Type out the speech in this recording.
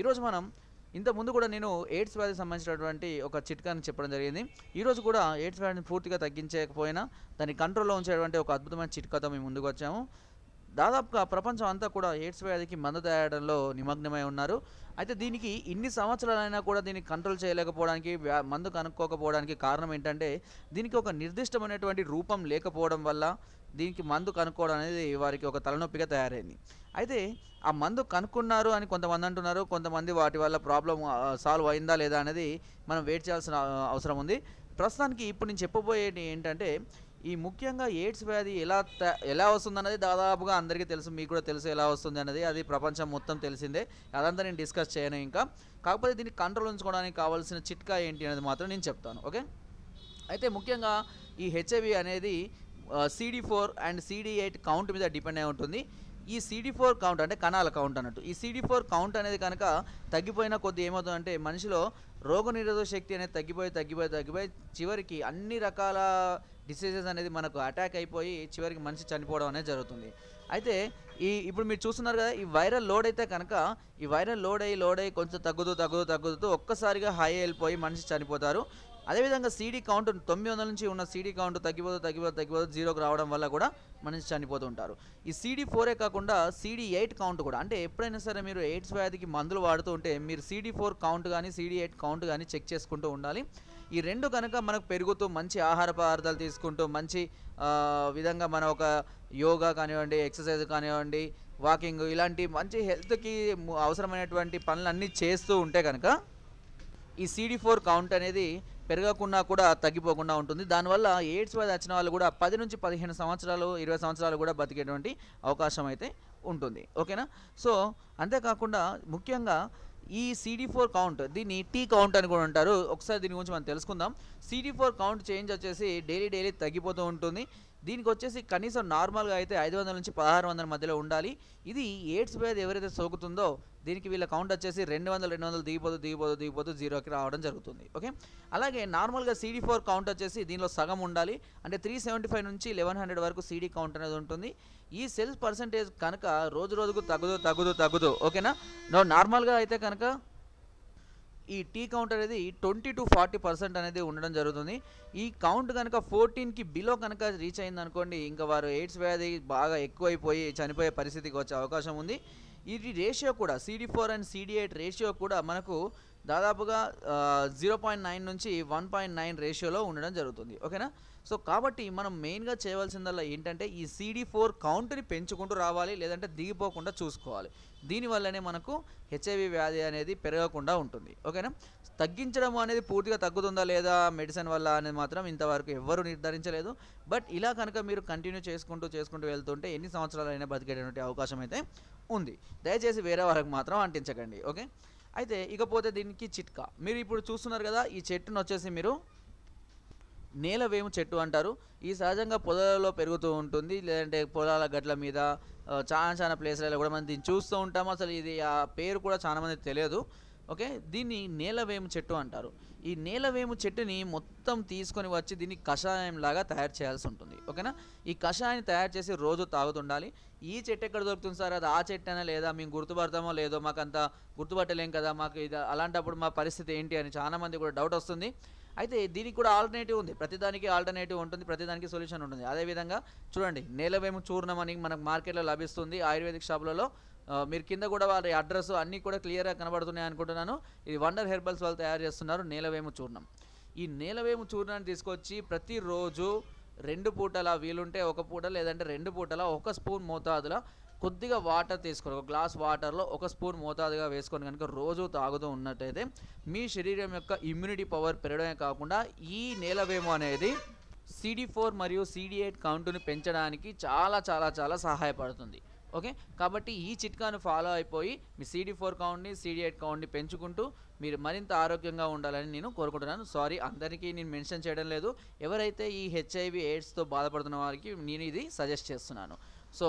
ఈరోజు మనం ఇంత ముందు కూడా నేను ఎయిడ్స్ వ్యాధికి సంబంధించినటువంటి ఒక చిట్కాని చెప్పడం జరిగింది. ఈరోజు కూడా ఎయిడ్స్ వ్యాధిని పూర్తిగా తగ్గించకపోయినా దాన్ని కంట్రోల్లో ఉంచేటువంటి ఒక అద్భుతమైన చిట్కాతో మేము ముందుకు వచ్చాము. దాదాపుగా ప్రపంచం అంతా కూడా ఎయిడ్స్ వ్యాధికి మందు తయారడంలో నిమగ్నమై ఉన్నారు. అయితే దీనికి ఇన్ని సంవత్సరాలైనా కూడా దీన్ని కంట్రోల్ చేయలేకపోవడానికి మందు కనుక్కోకపోవడానికి కారణం ఏంటంటే దీనికి ఒక నిర్దిష్టమైనటువంటి రూపం లేకపోవడం వల్ల దీనికి మందు కనుక్కోవడం అనేది వారికి ఒక తలనొప్పిగా తయారైంది. అయితే ఆ మందు కనుక్కున్నారు అని కొంతమంది అంటున్నారు. కొంతమంది వాటి వల్ల ప్రాబ్లం సాల్వ్ అయిందా లేదా అనేది మనం వెయిట్ చేయాల్సిన అవసరం ఉంది. ప్రస్తుతానికి ఇప్పుడు నేను చెప్పబోయేది ఏంటంటే ఈ ముఖ్యంగా ఎయిడ్స్ వ్యాధి ఎలా త- ఎలా వస్తుందన్నది దాదాపుగా అందరికీ తెలుసు. మీకు కూడా తెలుసు ఎలా వస్తుంది అన్నది. అది ప్రపంచం మొత్తం తెలిసిందే. అదంతా నేను డిస్కస్ చేయను ఇంకా. కాకపోతే దీన్ని కంట్రోల్ ఉంచుకోవడానికి కావాల్సిన చిట్కా ఏంటి అనేది మాత్రం నేను చెప్తాను. ఓకే? అయితే ముఖ్యంగా ఈ హెచ్ఐవి అనేది CD four and CD eight count మీద డిపెండ్ అయి ఉంటుంది. ఈ సిడి ఫోర్ కౌంట్ అంటే కణాల కౌంట్ అన్నట్టు. ఈ సిడి ఫోర్ కౌంట్ అనేది కనుక తగ్గిపోయిన కొద్ది ఏమవుతుందంటే మనిషిలో రోగనిరోధక శక్తి అనేది తగ్గిపోయి తగ్గిపోయి తగ్గిపోయి చివరికి అన్ని రకాల డిసీజెస్ అనేది మనకు అటాక్ అయిపోయి చివరికి మనిషి చనిపోవడం అనేది జరుగుతుంది. అయితే ఈ ఇప్పుడు మీరు చూస్తున్నారు కదా ఈ వైరల్ లోడ్ అయితే కనుక ఈ వైరల్ లోడ్ అయ్యి లోడ్ అయ్యి కొంచెం తగ్గుతూ తగ్గుతూ తగ్గుతూ ఒక్కసారిగా హై వెళ్ళిపోయి మనిషి చనిపోతారు. అదేవిధంగా సీడీ కౌంట్ తొమ్మిది వందల నుంచి ఉన్న సీడీ కౌంట్ తగ్గిపోతూ తగ్గిపోతూ తగ్గిపోతూ జీరోకి రావడం వల్ల కూడా మనిషి చనిపోతూ ఉంటారు. ఈ సీడీ ఫోరే కాకుండా సీడీ ఎయిట్ కౌంట్ కూడా అంటే ఎప్పుడైనా సరే మీరు ఎయిడ్స్ వ్యాధికి మందులు వాడుతూ ఉంటే మీరు సీడీ ఫోర్ కౌంట్ కానీ సీడీ ఎయిట్ కౌంట్ కానీ చెక్ చేసుకుంటూ ఉండాలి. ఈ రెండు కనుక మనకు పెరుగుతూ మంచి ఆహార పదార్థాలు తీసుకుంటూ మంచి విధంగా మన ఒక యోగా కానివ్వండి ఎక్సర్సైజ్ కానివ్వండి వాకింగ్ ఇలాంటి మంచి హెల్త్కి అవసరమైనటువంటి పనులన్నీ చేస్తూ ఉంటే కనుక ఈ సిడి ఫోర్ కౌంట్ అనేది పెరగకుండా కూడా తగ్గిపోకుండా ఉంటుంది. దానివల్ల ఎయిడ్స్ వ్యాధి వచ్చిన వాళ్ళు కూడా పది నుంచి పదిహేను సంవత్సరాలు ఇరవై సంవత్సరాలు కూడా బతికేటువంటి అవకాశం అయితే ఉంటుంది. ఓకేనా? సో అంతేకాకుండా ముఖ్యంగా ఈ సిడి ఫోర్ కౌంట్ దీన్ని టీ కౌంట్ అని కూడా అంటారు. ఒకసారి దీని గురించి మనం తెలుసుకుందాం. సిడి ఫోర్ కౌంట్ చేంజ్ వచ్చేసి డైలీ డైలీ తగ్గిపోతూ ఉంటుంది. దీనికి వచ్చేసి కనీసం నార్మల్గా అయితే ఐదు వందల నుంచి పదహారు వందల మధ్యలో ఉండాలి. ఇది ఎయిడ్స్ వ్యాధి ఎవరైతే సోకుతుందో దీనికి వీళ్ళ కౌంట్ వచ్చేసి రెండు వందలు రెండు వందలు దిగిపోతూ దిగిపోతూ దిగిపోతూ జీరోకి రావడం జరుగుతుంది. ఓకే? అలాగే నార్మల్గా సీడీ ఫోర్ కౌంట్ వచ్చేసి దీనిలో సగం ఉండాలి. అంటే త్రీ సెవెంటీ ఫైవ్ నుంచి లెవెన్ హండ్రెడ్ వరకు సీడీ కౌంట్ అనేది ఉంటుంది. ఈ సెల్స్ పర్సంటేజ్ కనుక రోజు రోజుకు తగ్గుదు తగ్గుతూ తగ్గుదు ఓకేనా? నో నార్మల్గా అయితే కనుక ఈ టీ కౌంట్ అనేది ట్వంటీ టు ఫార్టీ పర్సెంట్ అనేది ఉండడం జరుగుతుంది. ఈ కౌంట్ కనుక ఫోర్టీన్కి బిలో కనుక రీచ్ అయింది అనుకోండి ఇంకా వారు ఎయిడ్స్ వ్యాధి బాగా ఎక్కువైపోయి చనిపోయే పరిస్థితికి వచ్చే అవకాశం ఉంది. ఇది రేషియో కూడా CD four and CD eight ratio కూడా మనకు దాదాపుగా జీరో పాయింట్ నైన్ నుంచి వన్ పాయింట్ నైన్ రేషియోలో ఉండడం జరుగుతుంది. ఓకేనా? సో కాబట్టి మనం మెయిన్గా చేయవలసిందల్లా ఏంటంటే ఈ సిడి ఫోర్ కౌంట్ని పెంచుకుంటూ రావాలి లేదంటే దిగిపోకుండా చూసుకోవాలి. దీనివల్లనే మనకు హెచ్ఐవి వ్యాధి అనేది పెరగకుండా ఉంటుంది. ఓకేనా? తగ్గించడం అనేది పూర్తిగా తగ్గుతుందా లేదా మెడిసిన్ వల్ల అనేది మాత్రం ఇంతవరకు ఎవ్వరూ నిర్ధారించలేదు. బట్ ఇలా కనుక మీరు కంటిన్యూ చేసుకుంటూ చేసుకుంటూ వెళ్తుంటే ఎన్ని సంవత్సరాలైనా బతికేటటువంటి అవకాశం అయితే ఉంది. దయచేసి వేరే వాళ్ళకి మాత్రం అంటించకండి. ఓకే? అయితే ఇకపోతే దీనికి చిట్కా. మీరు ఇప్పుడు చూస్తున్నారు కదా ఈ చెట్టును వచ్చేసి మీరు నేల వేము చెట్టు అంటారు. ఈ సహజంగా పొలాలలో పెరుగుతూ ఉంటుంది. లేదంటే పొలాల గట్ల మీద చాలా చాలా ప్లేస్లలో కూడా మనం దీన్ని చూస్తూ ఉంటాము అసలు ఇది ఆ పేరు కూడా చాలా మంది తెలియదు. ఓకే? దీన్ని నేలవేము చెట్టు అంటారు. ఈ నేలవేము చెట్టుని మొత్తం తీసుకొని వచ్చి దీన్ని కషాయం లాగా తయారు చేయాల్సి ఉంటుంది. ఓకేనా? ఈ కషాయాన్ని తయారు చేసి రోజు తాగుతుండాలి. ఈ చెట్టు ఎక్కడ దొరుకుతుంది సార్? అది ఆ చెట్టు లేదా? మేము గుర్తుపడతామో లేదో మాకు అంత గుర్తుపట్టలేం కదా? మాకు ఇది అలాంటప్పుడు మా పరిస్థితి ఏంటి అని చాలామంది కూడా డౌట్ వస్తుంది. అయితే దీనికి కూడా ఆల్టర్నేటివ్ ఉంది. ప్రతిదానికి ఆల్టర్నేటివ్ ఉంటుంది ప్రతిదానికి సొల్యూషన్ ఉంటుంది. అదేవిధంగా చూడండి నేలవేము చూర్ణం అని మనకు మార్కెట్లో లభిస్తుంది. ఆయుర్వేదిక్ షాపులలో మీరు కింద కూడా వారి అడ్రస్ అన్నీ కూడా క్లియర్గా కనబడుతున్నాయి అనుకుంటున్నాను. ఇది వండర్ హెర్బల్స్ వాళ్ళు తయారు చేస్తున్నారు నేలవేము చూర్ణం. ఈ నేలవేము చూర్ణాన్ని తీసుకొచ్చి ప్రతిరోజు రెండు పూటల వీలుంటే ఒక పూట లేదంటే రెండు పూటల ఒక స్పూన్ మోతాదుల కొద్దిగా వాటర్ తీసుకొని ఒక గ్లాస్ వాటర్లో ఒక స్పూన్ మోతాదుగా వేసుకొని కనుక రోజు తాగుతూ ఉన్నట్టయితే మీ శరీరం యొక్క ఇమ్యూనిటీ పవర్ పెరగడమే కాకుండా ఈ నేలవేము అనేది సిడి ఫోర్ మరియు సిడి ఎయిట్ కౌంటుని పెంచడానికి చాలా చాలా చాలా సహాయపడుతుంది. ఓకే? కాబట్టి ఈ చిట్కాను ఫాలో అయిపోయి మీ సిడి ఫోర్ కౌంట్ని సిడి ఎయిట్ కౌంట్ని పెంచుకుంటూ మీరు మరింత ఆరోగ్యంగా ఉండాలని నేను కోరుకుంటున్నాను. సారీ అందరికీ నేను మెన్షన్ చేయడం లేదు. ఎవరైతే ఈ హెచ్ఐవి ఎయిడ్స్తో బాధపడుతున్న వారికి నేను ఇది సజెస్ట్ చేస్తున్నాను. సో